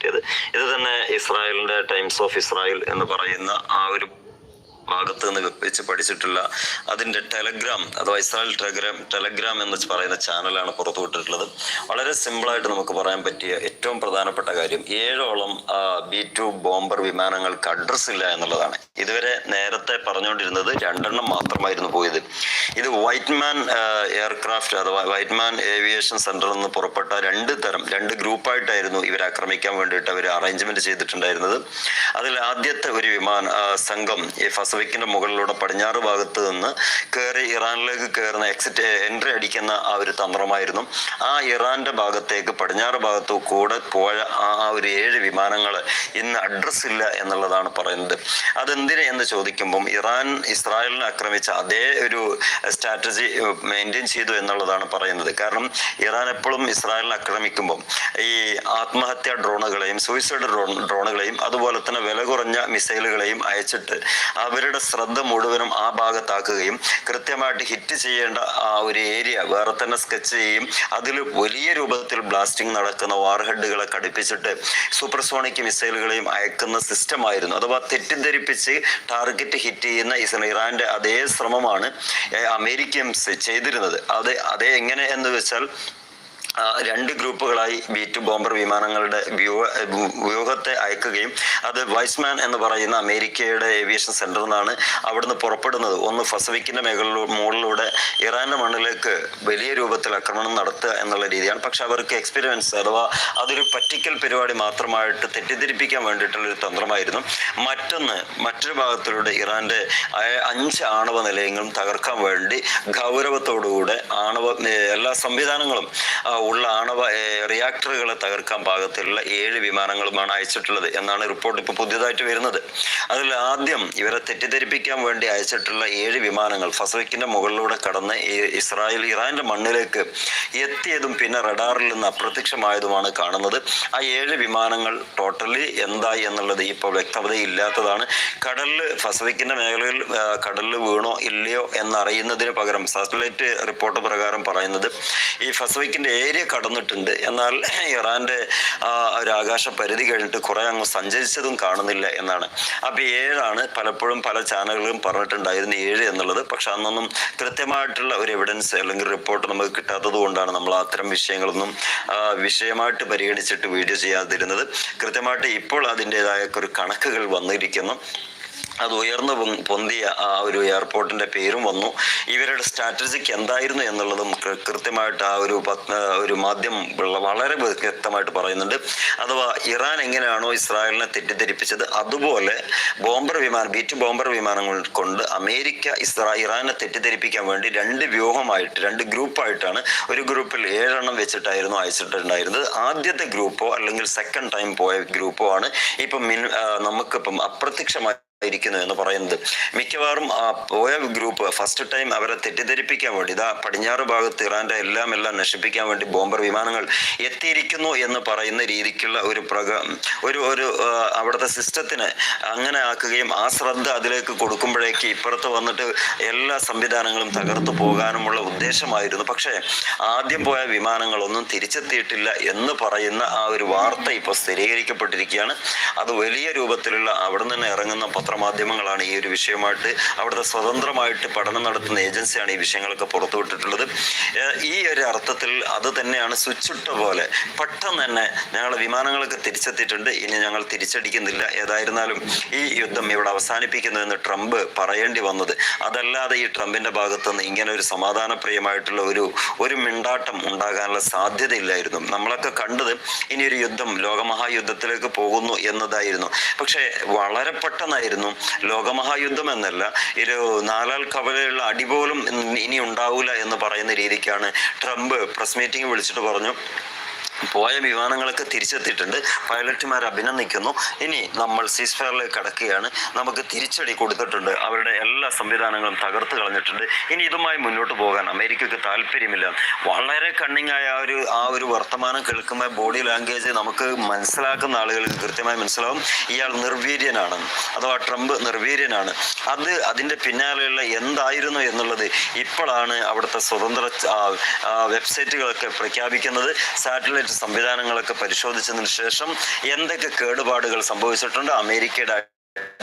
ഇത് തന്നെ ഇസ്രായേലിന്റെ ടൈംസ് ഓഫ് ഇസ്രായേൽ എന്ന് പറയുന്ന ആ ഒരു ഭാഗത്ത് നിന്ന് വെച്ച് പഠിച്ചിട്ടുള്ള അതിന്റെ ടെലഗ്രാം അഥവാ ഇസ്രായേൽ ടെലഗ്രാം ടെലഗ്രാം എന്ന് പറയുന്ന ചാനലാണ് പുറത്തുവിട്ടിട്ടുള്ളത്. വളരെ സിമ്പിളായിട്ട് നമുക്ക് പറയാൻ പറ്റിയ ഏറ്റവും പ്രധാനപ്പെട്ട കാര്യം ഏഴോളം ബി ടു ബോംബർ വിമാനങ്ങൾക്ക് അഡ്രസ് ഇല്ല എന്നുള്ളതാണ്. ഇതുവരെ നേരത്തെ പറഞ്ഞുകൊണ്ടിരുന്നത് രണ്ടെണ്ണം മാത്രമായിരുന്നു പോയത്. ഇത് വൈറ്റ്മാൻ എയർക്രാഫ്റ്റ് അഥവാ വൈറ്റ്മാൻ ഏവിയേഷൻ സെന്ററിൽ നിന്ന് പുറപ്പെട്ട രണ്ട് തരം രണ്ട് ഗ്രൂപ്പായിട്ടായിരുന്നു ഇവർ ആക്രമിക്കാൻ വേണ്ടിയിട്ട് അവർ അറേഞ്ച്മെന്റ് ചെയ്തിട്ടുണ്ടായിരുന്നത്. അതിൽ ആദ്യത്തെ ഒരു വിമാന സംഘം ഈ ഫസവിക്കിന്റെ മുകളിലൂടെ പടിഞ്ഞാറ് ഭാഗത്ത് നിന്ന് കയറി ഇറാനിലേക്ക് കയറുന്ന എക്സിറ്റ് എൻട്രി അടിക്കുന്ന ആ ഒരു തന്ത്രമായിരുന്നു. ആ ഇറാന്റെ ഭാഗത്തേക്ക് പടിഞ്ഞാറ് ഭാഗത്തു കൂടെ പോയ ആ ഒരു ഏഴ് വിമാനങ്ങൾ ഇന്ന് അഡ്രസ് ഇല്ല എന്നുള്ളതാണ് പറയുന്നത്. അതെന്തിന് എന്ന് ചോദിക്കുമ്പം ഇറാൻ ഇസ്രായേലിനെ ആക്രമിച്ച അതേ ഒരു സ്ട്രാറ്റജി മെയിന്റെയിൻ ചെയ്തു എന്നുള്ളതാണ് പറയുന്നത്. കാരണം ഇറാൻ എപ്പോഴും ഇസ്രായേലിനെ ആക്രമിക്കുമ്പം ഈ ആത്മഹത്യാ ഡ്രോണുകളെയും സൂയിസൈഡ് ഡ്രോണുകളെയും അതുപോലെ തന്നെ വില കുറഞ്ഞ മിസൈലുകളെയും അയച്ചിട്ട് അവരുടെ ശ്രദ്ധ മുഴുവനും ആ ഭാഗത്താക്കുകയും കൃത്യമായിട്ട് ഹിറ്റ് ചെയ്യേണ്ട ആ ഒരു ഏരിയ വേറെ തന്നെ സ്കെച്ച് ചെയ്യും. അതിൽ വലിയ രൂപത്തിൽ ബ്ലാസ്റ്റിംഗ് നടക്കുന്ന വാർഹെഡുകളെ ഘടിപ്പിച്ചിട്ട് സൂപ്പർസോണിക് മിസൈലുകളെയും അയക്കുന്ന സിസ്റ്റമായിരുന്നു അഥവാ തെറ്റിദ്ധരിപ്പിച്ച് ടാർഗറ്റ് ഹിറ്റ് ചെയ്യുന്ന ഇറാന്റെ അതേ ശ്രമമാണ് അമേരിക്കൻസ് ചെയ്തിരുന്നത്. അത് അതേ എങ്ങനെ എന്ന് വെച്ചാൽ രണ്ട് ഗ്രൂപ്പുകളായി ബി ടു ബോംബർ വിമാനങ്ങളുടെ വ്യൂഹ വ്യൂഹത്തെ അയക്കുകയും അത് വൈസ്മാൻ എന്ന് പറയുന്ന അമേരിക്കയുടെ ഏവിയേഷൻ സെന്ററിൽ നിന്നാണ് അവിടുന്ന് പുറപ്പെടുന്നത്. ഒന്ന് ഫസഫിക്കിന്റെ മേഖലയിലൂ മുകളിലൂടെ ഇറാന്റെ മണ്ണിലേക്ക് വലിയ രൂപത്തിൽ ആക്രമണം നടത്തുക എന്നുള്ള രീതിയാണ്. പക്ഷെ അവർക്ക് എക്സ്പീരിയൻസ് അഥവാ അതൊരു പറ്റിക്കൽ പരിപാടി മാത്രമായിട്ട് തെറ്റിദ്ധരിപ്പിക്കാൻ വേണ്ടിയിട്ടുള്ള ഒരു തന്ത്രമായിരുന്നു. മറ്റൊന്ന് മറ്റൊരു ഭാഗത്തിലൂടെ ഇറാന്റെ അഞ്ച് ആണവ നിലയങ്ങളും തകർക്കാൻ വേണ്ടി ഗൗരവത്തോടുകൂടെ ആണവ എല്ലാ സംവിധാനങ്ങളും ഉള്ള ആണവ റിയാക്ടറുകളെ തകർക്കാൻ പാകത്തിലുള്ള ഏഴ് വിമാനങ്ങളുമാണ് അയച്ചിട്ടുള്ളത് എന്നാണ് റിപ്പോർട്ട് ഇപ്പോൾ പുതിയതായിട്ട് വരുന്നത്. അതിൽ ആദ്യം ഇവരെ തെറ്റിദ്ധരിപ്പിക്കാൻ വേണ്ടി അയച്ചിട്ടുള്ള ഏഴ് വിമാനങ്ങൾ ഫസവിക്കിന്റെ മുകളിലൂടെ കടന്ന് ഇസ്രായേൽ ഇറാന്റെ മണ്ണിലേക്ക് എത്തിയതും പിന്നെ റഡാറിൽ നിന്ന് അപ്രത്യക്ഷമായതുമാണ് കാണുന്നത്. ആ ഏഴ് വിമാനങ്ങൾ ടോട്ടലി എന്തായി എന്നുള്ളത് ഇപ്പോൾ വ്യക്തതയില്ലാത്തതാണ്. കടലിൽ ഫസവിക്കിന്റെ മേഖലയിൽ കടലിൽ വീണോ ഇല്ലയോ എന്നറിയുന്നതിന് പകരം സാറ്റലൈറ്റ് റിപ്പോർട്ട് പ്രകാരം പറയുന്നത് ഈ ഫസവിക്കിന്റെ ഏരിയ കടന്നിട്ടുണ്ട്. എന്നാൽ ഇറാന്റെ ആ ഒരു ആകാശ പരിധി കഴിഞ്ഞിട്ട് കുറെ അങ്ങ് സഞ്ചരിച്ചതും കാണുന്നില്ല എന്നാണ്. അപ്പൊ ഏഴാണ് പലപ്പോഴും പല ചാനലുകളും പറഞ്ഞിട്ടുണ്ടായിരുന്നു ഏഴ് എന്നുള്ളത്. പക്ഷെ അന്നൊന്നും കൃത്യമായിട്ടുള്ള ഒരു എവിഡൻസ് അല്ലെങ്കിൽ റിപ്പോർട്ട് നമുക്ക് കിട്ടാത്തത് കൊണ്ടാണ് നമ്മൾ അത്തരം വിഷയങ്ങളൊന്നും വിഷയമായിട്ട് പരിഗണിച്ചിട്ട് വീഡിയോ ചെയ്യാതിരുന്നത്. കൃത്യമായിട്ട് ഇപ്പോൾ അതിന്റെതായ ഒരു കണക്കുകൾ വന്നിരിക്കുന്നു. അത് ഉയർന്നു പൊന്തിയ ആ ഒരു എയർപോർട്ടിന്റെ പേരും വന്നു. ഇവരുടെ സ്ട്രാറ്റജിക്ക് എന്തായിരുന്നു എന്നുള്ളതും കൃത്യമായിട്ട് ആ ഒരു ഒരു മാധ്യമം വളരെ വ്യക്തമായിട്ട് പറയുന്നുണ്ട്. അഥവാ ഇറാൻ എങ്ങനെയാണോ ഇസ്രായേലിനെ തെറ്റിദ്ധരിപ്പിച്ചത് അതുപോലെ ബോംബർ വിമാനം ബീറ്റ് ബോംബർ വിമാനങ്ങൾ കൊണ്ട് അമേരിക്ക ഇസ്രാ ഇറാനെ തെറ്റിദ്ധരിപ്പിക്കാൻ വേണ്ടി രണ്ട് വ്യൂഹമായിട്ട് രണ്ട് ഗ്രൂപ്പായിട്ടാണ് ഒരു ഗ്രൂപ്പിൽ ഏഴെണ്ണം വെച്ചിട്ടായിരുന്നു അയച്ചിട്ടുണ്ടായിരുന്നത്. ആദ്യത്തെ ഗ്രൂപ്പോ അല്ലെങ്കിൽ സെക്കൻഡ് ടൈം പോയ ഗ്രൂപ്പോ ആണ്. ഇപ്പം നമുക്കിപ്പം അപ്രത്യക്ഷമായി ഇരിക്കുന്നു എന്ന് പറയുന്നത്. മിക്കവാറും ആ പോയ ഗ്രൂപ്പ് ഫസ്റ്റ് ടൈം അവരെ തെറ്റിദ്ധരിപ്പിക്കാൻ വേണ്ടി ഇതാ പടിഞ്ഞാറ് ഭാഗത്ത് ഇറാന്റെ എല്ലാം എല്ലാം നശിപ്പിക്കാൻ വേണ്ടി ബോംബർ വിമാനങ്ങൾ എത്തിയിരിക്കുന്നു എന്ന് പറയുന്ന രീതിക്കുള്ള ഒരു പ്രക ഒരു ഒരു അവിടുത്തെ സിസ്റ്റത്തിന് അങ്ങനെ ആക്കുകയും ആ ശ്രദ്ധ അതിലേക്ക് കൊടുക്കുമ്പോഴേക്ക് ഇപ്പുറത്ത് വന്നിട്ട് എല്ലാ സംവിധാനങ്ങളും തകർത്തു പോകാനുമുള്ള ഉദ്ദേശമായിരുന്നു. പക്ഷേ ആദ്യം പോയ വിമാനങ്ങളൊന്നും തിരിച്ചെത്തിയിട്ടില്ല എന്ന് പറയുന്ന ആ ഒരു വാർത്ത ഇപ്പോൾ സ്ഥിരീകരിക്കപ്പെട്ടിരിക്കുകയാണ്. അത് വലിയ രൂപത്തിലുള്ള അവിടെ നിന്ന് ഇറങ്ങുന്ന പത്രമാധ്യമങ്ങളാണ് ഈ ഒരു വിഷയമായിട്ട് അവിടുത്തെ സ്വതന്ത്രമായിട്ട് പഠനം നടത്തുന്ന ഏജൻസിയാണ് ഈ വിഷയങ്ങളൊക്കെ പുറത്തുവിട്ടിട്ടുള്ളത്. ഈ ഒരു അർത്ഥത്തിൽ അത് തന്നെയാണ് സ്വിച്ചിട്ട പോലെ പെട്ടെന്ന് തന്നെ ഞങ്ങളുടെ വിമാനങ്ങളൊക്കെ തിരിച്ചെത്തിയിട്ടുണ്ട്. ഇനി ഞങ്ങൾ തിരിച്ചടിക്കുന്നില്ല. ഏതായിരുന്നാലും ഈ യുദ്ധം ഇവിടെ അവസാനിപ്പിക്കുന്നു എന്ന് ട്രംപ് പറയേണ്ടി വന്നത്. അതല്ലാതെ ഈ ട്രംപിന്റെ ഭാഗത്തുനിന്ന് ഇങ്ങനെ ഒരു സമാധാനപ്രിയമായിട്ടുള്ള ഒരു ഒരു മിണ്ടാട്ടം ഉണ്ടാകാനുള്ള സാധ്യതയില്ലായിരുന്നു. നമ്മളൊക്കെ കണ്ടത് ഇനി ഒരു യുദ്ധം ലോകമഹായുദ്ധത്തിലേക്ക് പോകുന്നു എന്നതായിരുന്നു. പക്ഷേ വളരെ പെട്ടെന്നായിരുന്നു ലോകമഹായുദ്ധം എന്നല്ല ഒരു നാലാൾ കവലയുള്ള അടി പോലും ഇനി ഉണ്ടാവില്ല എന്ന് പറയുന്ന രീതിക്കാണ് ട്രംപ് പ്രസ് മീറ്റിംഗ് വിളിച്ചിട്ട് പറഞ്ഞു. പോയ വിമാനങ്ങളൊക്കെ തിരിച്ചെത്തിയിട്ടുണ്ട്. പൈലറ്റുമാർ അഭിനന്ദിക്കുന്നു. ഇനി നമ്മൾ സീസ്ഫയറിലേക്ക് കടക്കുകയാണ്. നമുക്ക് തിരിച്ചടി കൊടുത്തിട്ടുണ്ട്. അവരുടെ എല്ലാ സംവിധാനങ്ങളും തകർത്ത് കളഞ്ഞിട്ടുണ്ട്. ഇനി ഇതുമായി മുന്നോട്ട് പോകാൻ അമേരിക്കക്ക് താല്പര്യമില്ല. വളരെ കണ്ണിങ്ങായ ആ ഒരു ആ ഒരു വർത്തമാനം കേൾക്കുമ്പോൾ ബോഡി ലാംഗ്വേജ് നമുക്ക് മനസ്സിലാക്കുന്ന ആളുകൾക്ക് കൃത്യമായി മനസ്സിലാവും. ഇയാൾ നിർവീര്യനാണ്. അഥവാ ട്രംപ് നിർവീര്യനാണ്. അത് അതിന്റെ പിന്നാലെയുള്ള എന്തായിരുന്നു എന്നുള്ളത് ഇപ്പോഴാണ് അവിടുത്തെ സ്വതന്ത്ര വെബ്സൈറ്റുകളൊക്കെ പ്രഖ്യാപിക്കുന്നത്. സാറ്റലൈറ്റ് സംവിധാനങ്ങളൊക്കെ പരിശോധിച്ചതിന് ശേഷം എന്തൊക്കെ കേടുപാടുകൾ സംഭവിച്ചിട്ടുണ്ട്? അമേരിക്കയുടെ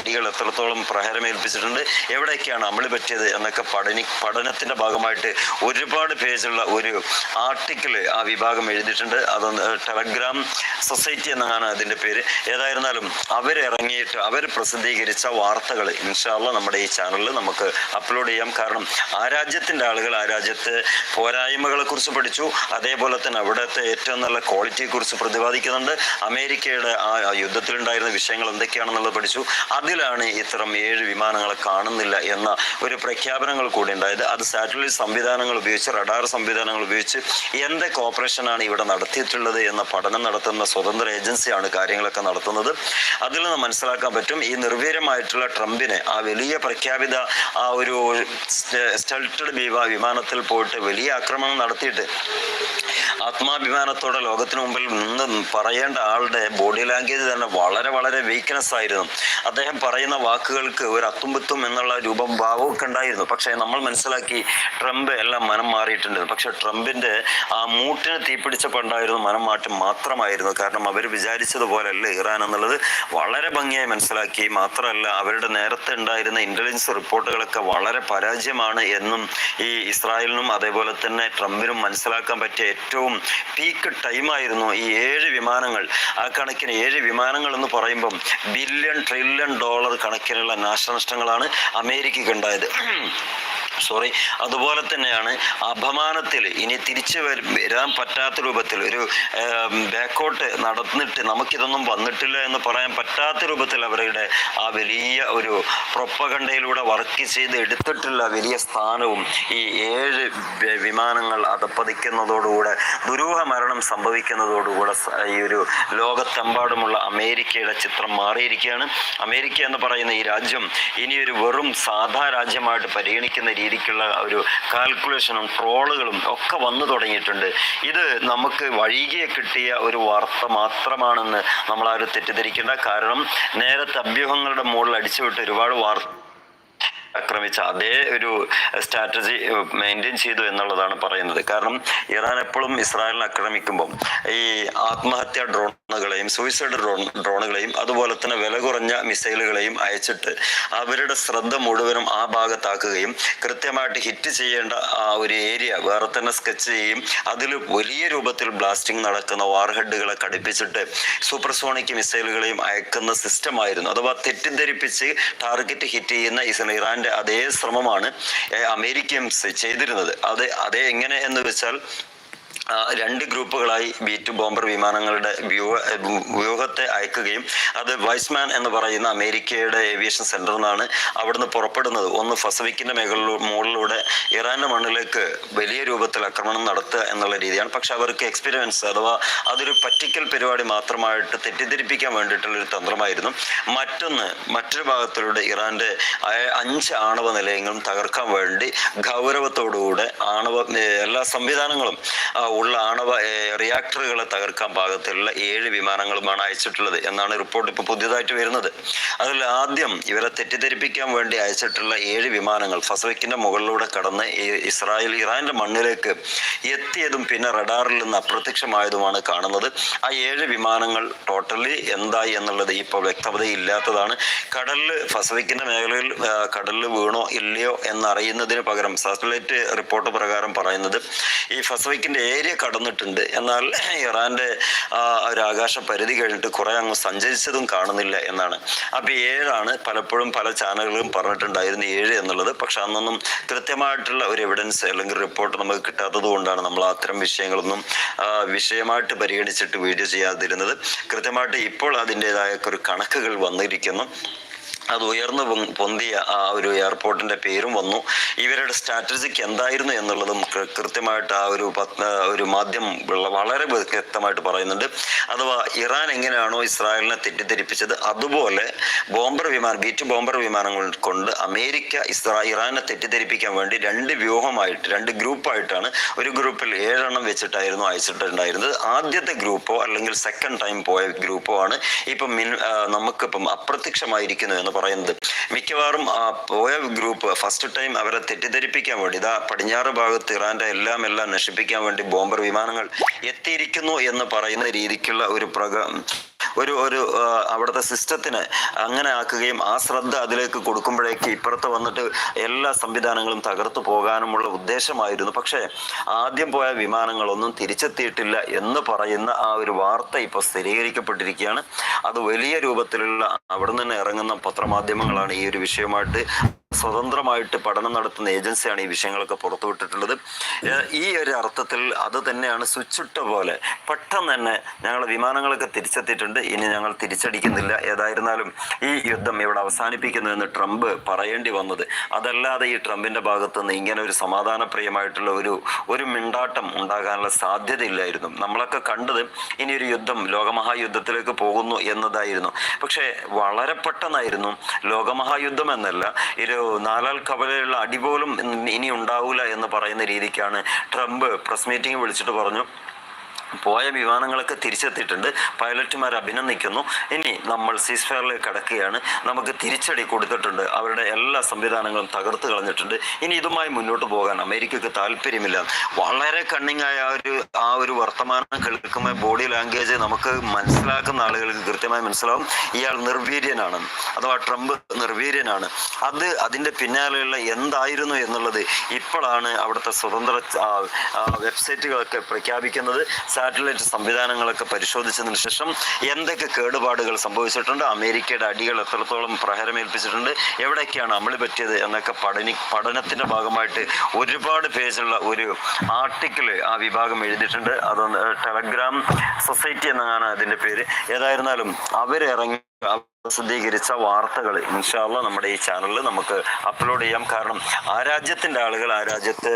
അടികൾ എത്രത്തോളം പ്രഹരമേൽപ്പിച്ചിട്ടുണ്ട് എവിടെയൊക്കെയാണ് അമളി പറ്റിയത് എന്നൊക്കെ പഠനി പഠനത്തിന്റെ ഭാഗമായിട്ട് ഒരുപാട് പേജുള്ള ഒരു ആർട്ടിക്കിൾ ആ വിഭാഗം എഴുതിയിട്ടുണ്ട്. അതൊന്ന് ടെലഗ്രാം സൊസൈറ്റി എന്നാണ് അതിന്റെ പേര്. ഏതായിരുന്നാലും അവരിറങ്ങിയിട്ട് അവർ പ്രസിദ്ധീകരിച്ച വാർത്തകൾ ഇൻഷാല്ല നമ്മുടെ ഈ ചാനലിൽ നമുക്ക് അപ്ലോഡ് ചെയ്യാം. കാരണം ആ രാജ്യത്തിന്റെ ആളുകൾ ആ രാജ്യത്തെ പോരായ്മകളെ കുറിച്ച് പഠിച്ചു. അതേപോലെ തന്നെ അവിടുത്തെ ഏറ്റവും നല്ല ക്വാളിറ്റിയെ കുറിച്ച് പ്രതിപാദിക്കുന്നുണ്ട്. അമേരിക്കയുടെ ആ യുദ്ധത്തിലുണ്ടായിരുന്ന വിഷയങ്ങൾ എന്തൊക്കെയാണെന്നുള്ളത് പഠിച്ചു. അതിലാണ് ഇത്തരം ഏഴ് വിമാനങ്ങളെ കാണുന്നില്ല എന്ന ഒരു പ്രഖ്യാപനങ്ങൾ കൂടി ഉണ്ടായത്. അത് സാറ്റലൈറ്റ് സംവിധാനങ്ങൾ ഉപയോഗിച്ച് റഡാർ സംവിധാനങ്ങൾ ഉപയോഗിച്ച് എന്തൊക്കെ ഓപ്പറേഷനാണ് ഇവിടെ നടത്തിയിട്ടുള്ളത് എന്ന പഠനം നടത്തുന്ന സ്വതന്ത്ര ഏജൻസിയാണ് കാര്യങ്ങളൊക്കെ നടത്തുന്നത്. അതിൽ നിന്ന് മനസ്സിലാക്കാൻ പറ്റും ഈ നിർവീര്യമായിട്ടുള്ള ട്രംപിനെ ആ വലിയ പ്രഖ്യാപിത ആ ഒരു സ്റ്റൾട്ടഡ് വിമാനത്തിൽ പോയിട്ട് വലിയ ആക്രമണം നടത്തിയിട്ട് ആത്മാഭിമാനത്തോടെ ലോകത്തിന് മുമ്പിൽ നിന്ന് പറയേണ്ട ആളുടെ ബോഡി ലാംഗ്വേജ് തന്നെ വളരെ വളരെ വീക്ക്നെസ് ആയിരുന്നു. അദ്ദേഹം പറയുന്ന വാക്കുകൾക്ക് ഒരു അത്തുമ്പത്തും എന്നുള്ള രൂപം ഭാവമൊക്കെ ഉണ്ടായിരുന്നു. പക്ഷേ നമ്മൾ മനസ്സിലാക്കി ട്രംപ് എല്ലാം മനം മാറിയിട്ടുണ്ട്. പക്ഷെ ട്രംപിന്റെ ആ മൂട്ടിന് തീപിടിച്ചപ്പോൾ ഉണ്ടായിരുന്ന മനം മാറ്റം മാത്രമായിരുന്നു. കാരണം അവർ വിചാരിച്ചതുപോലെയല്ല ഇറാൻ എന്നുള്ളത് വളരെ ഭംഗിയായി മനസ്സിലാക്കി. മാത്രമല്ല അവരുടെ നേരത്തെ ഉണ്ടായിരുന്ന ഇന്റലിജൻസ് റിപ്പോർട്ടുകളൊക്കെ വളരെ പരാജയമാണ് എന്നും ഈ ഇസ്രായേലിനും അതേപോലെ തന്നെ ട്രംപിനും മനസ്സിലാക്കാൻ പറ്റിയ ഏറ്റവും പീക്ക് ടൈമായിരുന്നു ഈ ഏഴ് വിമാനങ്ങൾ. ആ കണക്കിന് ഏഴ് വിമാനങ്ങൾ എന്ന് പറയുമ്പം ബില്യൺ ട്രില്യൺ ഡോളർ കണക്കിനുള്ള നാശനഷ്ടങ്ങളാണ് അമേരിക്കയ്ക്ക് ഉണ്ടായത്. സോറി അതുപോലെ തന്നെയാണ് അപമാനത്തിൽ ഇനി തിരിച്ചു വരാൻ പറ്റാത്ത രൂപത്തിൽ ഒരു ബാക്കോട്ട് നടന്നിട്ട് നമുക്കിതൊന്നും വന്നിട്ടില്ല എന്ന് പറയാൻ പറ്റാത്ത രൂപത്തിൽ അവരുടെ ആ വലിയ ഒരു പ്രൊപ്പകണ്ടയിലൂടെ വർക്ക് ചെയ്ത് എടുത്തിട്ടുള്ള വലിയ സ്ഥാനവും ഈ ഏഴ് വിമാനങ്ങൾ അതപ്പതിക്കുന്നതോടുകൂടെ ദുരൂഹ മരണം സംഭവിക്കുന്നതോടുകൂടെ ഈ ഒരു ലോകത്തെമ്പാടുമുള്ള അമേരിക്കയുടെ ചിത്രം മാറിയിരിക്കുകയാണ്. അമേരിക്ക എന്ന് പറയുന്ന ഈ രാജ്യം ഇനി ഒരു വെറും സാധാ രാജ്യമായിട്ട് പരിഗണിക്കുന്ന രീതിക്കുള്ള ഒരു കാൽക്കുലേഷനും ട്രോളുകളും ഒക്കെ വന്നു തുടങ്ങിയിട്ടുണ്ട്. ഇത് നമുക്ക് വഴികിയെ കിട്ടിയ ഒരു വാർത്ത മാത്രമാണെന്ന് നമ്മൾ ആരും തെറ്റിദ്ധരിക്കേണ്ട. കാരണം നേരത്തെ അഭ്യൂഹങ്ങളുടെ മുകളിൽ അടിച്ചുവിട്ട് ഒരുപാട് വാർത്ത ആക്രമിച്ച അതേ ഒരു സ്ട്രാറ്റജി മെയിന്റെയിൻ ചെയ്തു എന്നുള്ളതാണ് പറയുന്നത്. കാരണം ഇറാൻ എപ്പോഴും ഇസ്രായേലിനെ ആക്രമിക്കുമ്പം ഈ ആത്മഹത്യാ ഡ്രോണുകളെയും സൂയിസൈഡ് ഡ്രോൺ ഡ്രോണുകളെയും അതുപോലെ തന്നെ വില കുറഞ്ഞ മിസൈലുകളെയും അയച്ചിട്ട് അവരുടെ ശ്രദ്ധ മുഴുവനും ആ ഭാഗത്താക്കുകയും കൃത്യമായിട്ട് ഹിറ്റ് ചെയ്യേണ്ട ആ ഒരു ഏരിയ വേറെ തന്നെ സ്കെച്ച് ചെയ്യും അതിൽ വലിയ രൂപത്തിൽ ബ്ലാസ്റ്റിംഗ് നടക്കുന്ന വാർഹെഡുകളെ ഘടിപ്പിച്ചിട്ട് സൂപ്പർസോണിക് മിസൈലുകളെയും അയക്കുന്ന സിസ്റ്റമായിരുന്നു അഥവാ തെറ്റിദ്ധരിപ്പിച്ച് ടാർഗറ്റ് ഹിറ്റ് ചെയ്യുന്ന ഇറാന്റെ അതേ ശ്രമമാണ് അമേരിക്കയും ചെയ്തിരുന്നത്. അത് അതേ എങ്ങനെ എന്ന് വെച്ചാൽ രണ്ട് ഗ്രൂപ്പുകളായി ബി ടു ബോംബർ വിമാനങ്ങളുടെ വ്യൂഹ വ്യൂഹത്തെ അയക്കുകയും അത് വൈസ്മാൻ എന്ന് പറയുന്ന അമേരിക്കയുടെ ഏവിയേഷൻ സെന്ററിൽ നിന്നാണ് അവിടുന്ന് പുറപ്പെടുന്നത്. ഒന്ന് ഫസവിക്കിന്റെ മേഖല മുകളിലൂടെ ഇറാന്റെ മണ്ണിലേക്ക് വലിയ രൂപത്തിൽ ആക്രമണം നടത്തുക എന്നുള്ള രീതിയാണ്. പക്ഷെ അവർക്ക് എക്സ്പീരിയൻസ് അഥവാ അതൊരു പറ്റിക്കൽ പരിപാടി മാത്രമായിട്ട് തെറ്റിദ്ധരിപ്പിക്കാൻ വേണ്ടിയിട്ടുള്ള ഒരു തന്ത്രമായിരുന്നു. മറ്റൊന്ന് മറ്റൊരു ഭാഗത്തിലൂടെ ഇറാന്റെ അഞ്ച് ആണവ നിലയങ്ങളും തകർക്കാൻ വേണ്ടി ഗൗരവത്തോടുകൂടെ ആണവ എല്ലാ സംവിധാനങ്ങളും ഉള്ള ആണവ റിയാക്ടറുകളെ തകർക്കാൻ പാകത്തിലുള്ള ഏഴ് വിമാനങ്ങളുമാണ് അയച്ചിട്ടുള്ളത് എന്നാണ് റിപ്പോർട്ട് ഇപ്പോൾ പുതിയതായിട്ട് വരുന്നത്. അതിൽ ആദ്യം ഇവരെ തെറ്റിദ്ധരിപ്പിക്കാൻ വേണ്ടി അയച്ചിട്ടുള്ള ഏഴ് വിമാനങ്ങൾ ഫസവിക്കിന്റെ മുകളിലൂടെ കടന്ന് ഇസ്രായേൽ ഇറാന്റെ മണ്ണിലേക്ക് എത്തിയതും പിന്നെ റഡാറിൽ നിന്ന് അപ്രത്യക്ഷമായതുമാണ് കാണുന്നത്. ആ ഏഴ് വിമാനങ്ങൾ ടോട്ടലി എന്തായി എന്നുള്ളത് ഇപ്പോൾ വ്യക്തതയില്ലാത്തതാണ്. കടലിൽ ഫസവിക്കിന്റെ മേഖലയിൽ കടലിൽ വീണോ ഇല്ലയോ എന്നറിയുന്നതിന് പകരം സാറ്റലൈറ്റ് റിപ്പോർട്ട് പ്രകാരം പറയുന്നത് ഈ ഫസവിക്കിന്റെ ഏരിയ കടന്നിട്ടുണ്ട്. എന്നാൽ ഇറാന്റെ ഒരു ആകാശ പരിധി കഴിഞ്ഞിട്ട് കുറെ അങ്ങ് സഞ്ചരിച്ചതും കാണുന്നില്ല എന്നാണ്. അപ്പൊ ഏഴാണ് പലപ്പോഴും പല ചാനലുകളും പറഞ്ഞിട്ടുണ്ടായിരുന്നു ഏഴ് എന്നുള്ളത്. പക്ഷെ അന്നൊന്നും കൃത്യമായിട്ടുള്ള ഒരു എവിഡൻസ് അല്ലെങ്കിൽ റിപ്പോർട്ട് നമുക്ക് കിട്ടാത്തത് കൊണ്ടാണ് നമ്മൾ അത്തരം വിഷയങ്ങളൊന്നും വിഷയമായിട്ട് പരിഗണിച്ചിട്ട് വീഡിയോ ചെയ്യാതിരുന്നത്. കൃത്യമായിട്ട് ഇപ്പോൾ അതിന്റെതായ ഒരു കണക്കുകൾ വന്നിരിക്കുന്നു. അത് ഉയർന്നു പൊന്തിയ ആ ഒരു എയർപോർട്ടിന്റെ പേരും വന്നു. ഇവരുടെ സ്ട്രാറ്റജിക്ക് എന്തായിരുന്നു എന്നുള്ളതും കൃത്യമായിട്ട് ആ ഒരു ഒരു മാധ്യമം വളരെ വ്യക്തമായിട്ട് പറയുന്നുണ്ട്. അഥവാ ഇറാൻ എങ്ങനെയാണോ ഇസ്രായേലിനെ തെറ്റിദ്ധരിപ്പിച്ചത് അതുപോലെ ബോംബർ വിമാനം ബീറ്റ് ബോംബർ വിമാനങ്ങൾ കൊണ്ട് അമേരിക്ക ഇസ്രാ ഇറാനെ തെറ്റിദ്ധരിപ്പിക്കാൻ വേണ്ടി രണ്ട് വ്യൂഹമായിട്ട് രണ്ട് ഗ്രൂപ്പായിട്ടാണ് ഒരു ഗ്രൂപ്പിൽ ഏഴെണ്ണം വെച്ചിട്ടായിരുന്നു അയച്ചിട്ടുണ്ടായിരുന്നത്. ആദ്യത്തെ ഗ്രൂപ്പോ അല്ലെങ്കിൽ സെക്കൻഡ് ടൈം പോയ ഗ്രൂപ്പോ ആണ് ഇപ്പം മിൻ നമുക്കിപ്പം അപ്രത്യക്ഷമായിരിക്കുന്നു എന്ന് പറയുന്നത്. മിക്കവാറും പോയ ഗ്രൂപ്പ് ഫസ്റ്റ് ടൈം അവരെ തെറ്റിദ്ധരിപ്പിക്കാൻ വേണ്ടി ഇതാ പടിഞ്ഞാറ് ഭാഗത്ത് ഇറാന്റെ എല്ലാം എല്ലാം നശിപ്പിക്കാൻ വേണ്ടി ബോംബർ വിമാനങ്ങൾ എത്തിയിരിക്കുന്നു എന്ന് പറയുന്ന രീതിക്കുള്ള ഒരു പ്രക ഒരു ഒരു അവിടുത്തെ സിസ്റ്റത്തിന് അങ്ങനെ ആക്കുകയും ആ ശ്രദ്ധ അതിലേക്ക് കൊടുക്കുമ്പോഴേക്ക് ഇപ്പുറത്ത് വന്നിട്ട് എല്ലാ സംവിധാനങ്ങളും തകർത്തു പോകാനുമുള്ള ഉദ്ദേശമായിരുന്നു. പക്ഷേ ആദ്യം പോയ വിമാനങ്ങളൊന്നും തിരിച്ചെത്തിയിട്ടില്ല എന്ന് പറയുന്ന ആ ഒരു വാർത്ത ഇപ്പോൾ സ്ഥിരീകരിക്കപ്പെട്ടിരിക്കുകയാണ്. അത് വലിയ രൂപത്തിലുള്ള അവിടെ നിന്ന് ഇറങ്ങുന്ന പത്രമാധ്യമങ്ങളാണ് ഈ ഒരു വിഷയമായിട്ട് സ്വതന്ത്രമായിട്ട് പഠനം നടത്തുന്ന ഏജൻസിയാണ് ഈ വിഷയങ്ങളൊക്കെ പുറത്തുവിട്ടിട്ടുള്ളത് ഈ ഒരു അർത്ഥത്തിൽ അത് തന്നെയാണ് സ്വിച്ചിട്ട പോലെ പെട്ടെന്ന് തന്നെ ഞങ്ങളുടെ വിമാനങ്ങളൊക്കെ തിരിച്ചെത്തിയിട്ടുണ്ട്. ഇനി ഞങ്ങൾ തിരിച്ചടിക്കുന്നില്ല. ഏതായിരുന്നാലും ഈ യുദ്ധം ഇവിടെ അവസാനിപ്പിക്കുന്നു എന്ന് ട്രംപ് പറയേണ്ടി വന്നത്. അതല്ലാതെ ഈ ട്രംപിന്റെ ഭാഗത്തു നിന്ന് ഇങ്ങനെ ഒരു സമാധാനപ്രിയമായിട്ടുള്ള ഒരു ഒരു മിണ്ടാട്ടം ഉണ്ടാകാനുള്ള സാധ്യതയില്ലായിരുന്നു. നമ്മളൊക്കെ കണ്ടത് ഇനി ഒരു യുദ്ധം ലോകമഹായുദ്ധത്തിലേക്ക് പോകുന്നു എന്നതായിരുന്നു. പക്ഷേ വളരെ പെട്ടെന്നായിരുന്നു ലോകമഹായുദ്ധം എന്നല്ല ഒരു നാലാൾ കവലയുള്ള അടി പോലും ഇനി ഉണ്ടാവില്ല എന്ന് പറയുന്ന രീതിക്കാണ് ട്രംപ് പ്രസ് മീറ്റിംഗ് വിളിച്ചിട്ട് പറഞ്ഞു. പോയ വിമാനങ്ങളൊക്കെ തിരിച്ചെത്തിയിട്ടുണ്ട്. പൈലറ്റുമാർ അഭിനന്ദിക്കുന്നു. ഇനി നമ്മൾ സീസ്ഫയറിലേക്ക് കടക്കുകയാണ്. നമുക്ക് തിരിച്ചടി കൊടുത്തിട്ടുണ്ട്. അവരുടെ എല്ലാ സംവിധാനങ്ങളും തകർത്ത് കളഞ്ഞിട്ടുണ്ട്. ഇനി ഇതുമായി മുന്നോട്ട് പോകാൻ അമേരിക്കക്ക് താല്പര്യമില്ല. വളരെ കണ്ണിങ്ങായ ആ ഒരു ആ ഒരു വർത്തമാനം കേൾക്കുമ്പോൾ ബോഡി ലാംഗ്വേജ് നമുക്ക് മനസ്സിലാക്കുന്ന ആളുകൾക്ക് കൃത്യമായി മനസ്സിലാവും. ഇയാൾ നിർവീര്യനാണ്. അഥവാ ട്രംപ് നിർവീര്യനാണ്. അത് അതിന്റെ പിന്നാലെയുള്ള എന്തായിരുന്നു എന്നുള്ളത് ഇപ്പോഴാണ് അവിടുത്തെ സ്വതന്ത്ര വെബ്സൈറ്റുകളൊക്കെ പ്രഖ്യാപിക്കുന്നത്. സാറ്റലൈറ്റ് സംവിധാനങ്ങളൊക്കെ പരിശോധിച്ചതിന് ശേഷം എന്തൊക്കെ കേടുപാടുകൾ സംഭവിച്ചിട്ടുണ്ട് അമേരിക്കയുടെ അടികൾ എത്രത്തോളം പ്രഹരമേൽപ്പിച്ചിട്ടുണ്ട് എവിടെയൊക്കെയാണ് അമളി പറ്റിയത് എന്നൊക്കെ പഠനി പഠനത്തിന്റെ ഭാഗമായിട്ട് ഒരുപാട് പേജുള്ള ഒരു ആർട്ടിക്കിൾ ആ വിഭാഗം എഴുതിയിട്ടുണ്ട്. അതൊന്ന് ടെലഗ്രാം സൊസൈറ്റി എന്നാണ് അതിന്റെ പേര്. ഏതായിരുന്നാലും അവരിറങ്ങി പ്രസിദ്ധീകരിച്ച വാർത്തകൾ ഇൻഷാല്ല നമ്മുടെ ഈ ചാനലിൽ നമുക്ക് അപ്ലോഡ് ചെയ്യാം. കാരണം ആ രാജ്യത്തിന്റെ ആളുകൾ ആ രാജ്യത്ത്